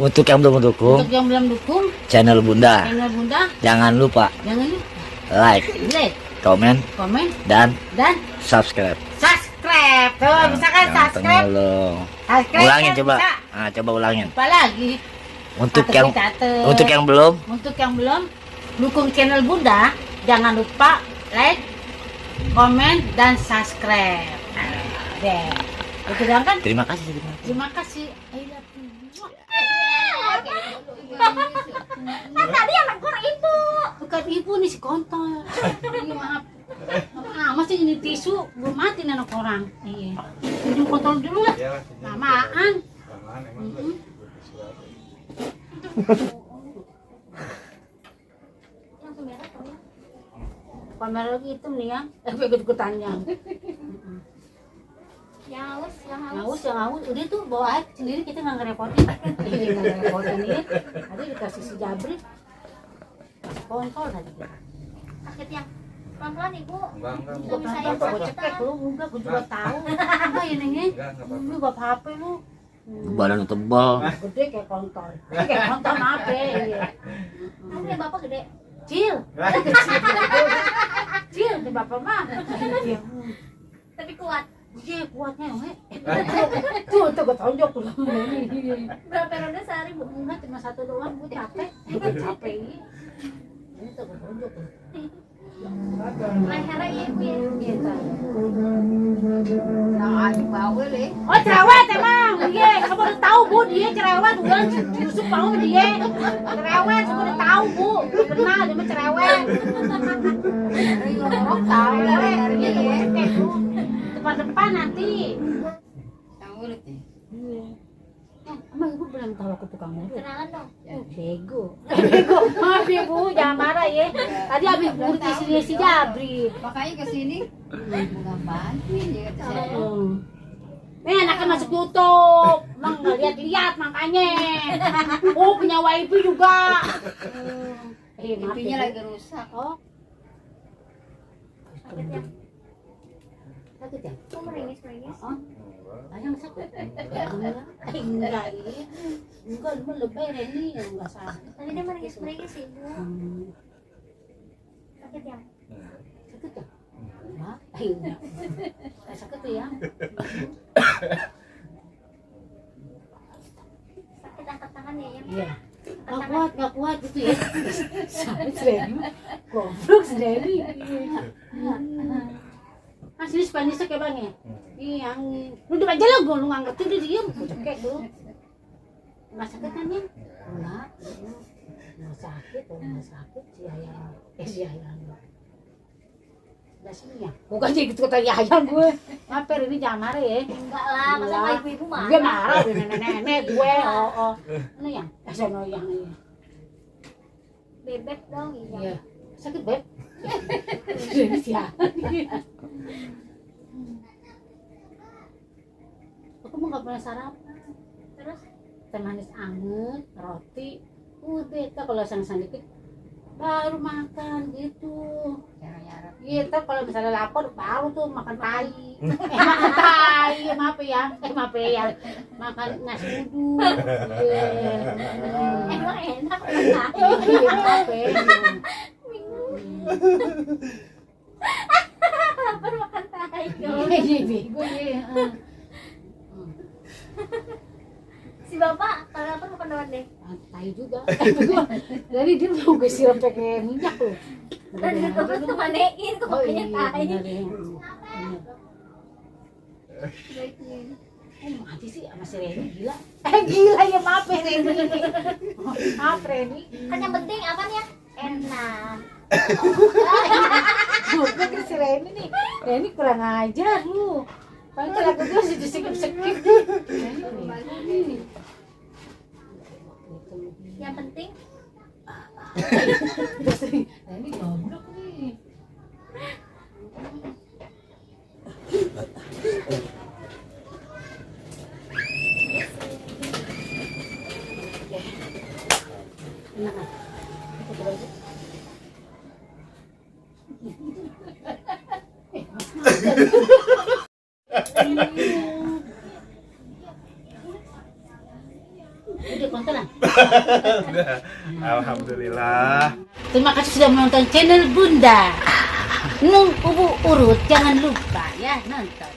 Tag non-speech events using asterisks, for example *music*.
Untuk yang belum mendukung Untuk yang belum dukung channel Bunda, channel Bunda, jangan lupa jangan lupa like, like, komen, komen, dan dan subscribe. subscribe. Tuh, Nah, misalkan yang subscribe, tenggelam. subscribe Ulangin kan coba. bisa. Ah, coba ulangin. Apa lagi? Untuk Atau yang catet. untuk yang belum, Untuk yang belum dukung channel Bunda, jangan lupa like, komen, dan subscribe. Nah, deh. Itu doang kan? terima kasih. Terima kasih. Terima kasih. *laughs* Kan tadi anak kurang ibu. Bukan ibu nih si kontol. Iya maaf. Ah, masih ini tisu belum mati nih anak orang. Iya. Minum kontol dulu lah. Lamaan. Mm-mm. Langsung beres kok ya. Kamera lagi hitam nih ya. Eh, ikut ikutannya. Yang haus, yang haus. Ngaus ya ngaus. Udah tuh bawa air sendiri kita nggak ngerepotin. *laughs* Iya nggak ngerepotin ini. Tadi dikasih si Jabri. Kontol tadi. Sakit yang pelan-pelan ibu. Enggak, enggak. Nggak bisa yang Gue sakit. cekek lu, enggak, gue juga tahu. *laughs* Enggak ya. Enggak, enggak apa-apa. Lu gak apa-apa lu. Hmm. Badan tebal. Gede kayak kontol. Kayak kontol ya. Iya. *laughs* Kan punya bapak gede. Kecil. Kecil. Kecil di bapak mah. Iya. Tapi kuat. Iya kuatnya we. *laughs* Tuh tuh gue tonjok tuh. Berapa ronde sehari bu? Enggak cuma satu doang gue capek. *laughs* Capek ini. Ini tuh gue tonjok tuh. Lehernya ya ya. Gitu. Nah, ya. Oh cerewet emang, iya, kamu udah tahu bu, dia cerewet, bukan Yusuf mau dia, cerewet, kamu udah tahu bu, kenal dia mah cerewet. Oh tahu, ya, kayak bu, depan-depan nanti. Iya. Eh, emang ibu belum tahu aku tukang urut? Kenalan dong. Oh, bego. *laughs* Bego, maaf ya bu, jangan marah ya. Tadi habis urut di sini si Jabri. makanya ke sini bukan bantuin dia kata saya. Nih anaknya masuk YouTube, emang nggak lihat-lihat makanya. Oh punya wifi juga. Hmm. Eh, ya, Bu. lagi rusak Oh, Sakit ya. Sakit ya? Kok meringis meringis? Oh, ayang sakit. Enggak, Eh, enggak lu lebay Reni yang enggak sakit. Tadi dia meringis meringis ibu. Hmm. Sakit ya. Sakit ya? Sakit ya? Sakit angkat tangan ya yang. Iya. Tangan. kuat, nggak kuat gitu ya. Sakit Reni. Goblok Reni. Mas ini Spanyolnya kayak bang ya? Iya, yang lu udah aja lah gue lu nggak ngerti dia diem, gue cekek dulu. Nggak sakit kan ya? Enggak, nggak sakit, kalau nggak sakit si ayang, eh si ayang. Ya? Bukan sih gitu kata ayang gue. Ngapain ini jangan marah ya? Enggak lah, masa sama ibu-ibu mah. Dia marah, nenek-nenek gue, oh oh. Ini yang, eh sono yang ini. Bebek dong iya. Iya. Sakit beb. Siapa? Aku mau nggak pernah sarapan. Terus Teh manis anget, roti. Udah, tak kalau sang-sang dikit baru makan gitu. Gitu kalau misalnya lapar baru tuh makan tai. *laughs* Eh makan tai, maaf ya. Eh maaf ya. Makan nasi uduk. *laughs* Iya. Hmm. emang enak Iya, maaf ya. Lapar makan tai. Iya, ya. Si bapak kalau lapar makan doang deh. Tai juga. Dari dia mau gue siram pakai minyak loh. Dan dia tuh tuh kok Oh makanya iya, tai. Oh, mati sih sama si Reni gila. Eh gila ya maaf ya Reni. Maaf Reni. Kan yang penting apa ya? Enak. Gue ke si Reni nih. Reni kurang ajar lu. Paling kalau aku gue sih disekip-sekip. Reni. Yang penting Terus Reni goblok nih. Enak kan? Aku coba aja. Udah. Alhamdulillah. Terima kasih sudah menonton channel Bunda. Nung Ubu Urut jangan lupa ya nonton.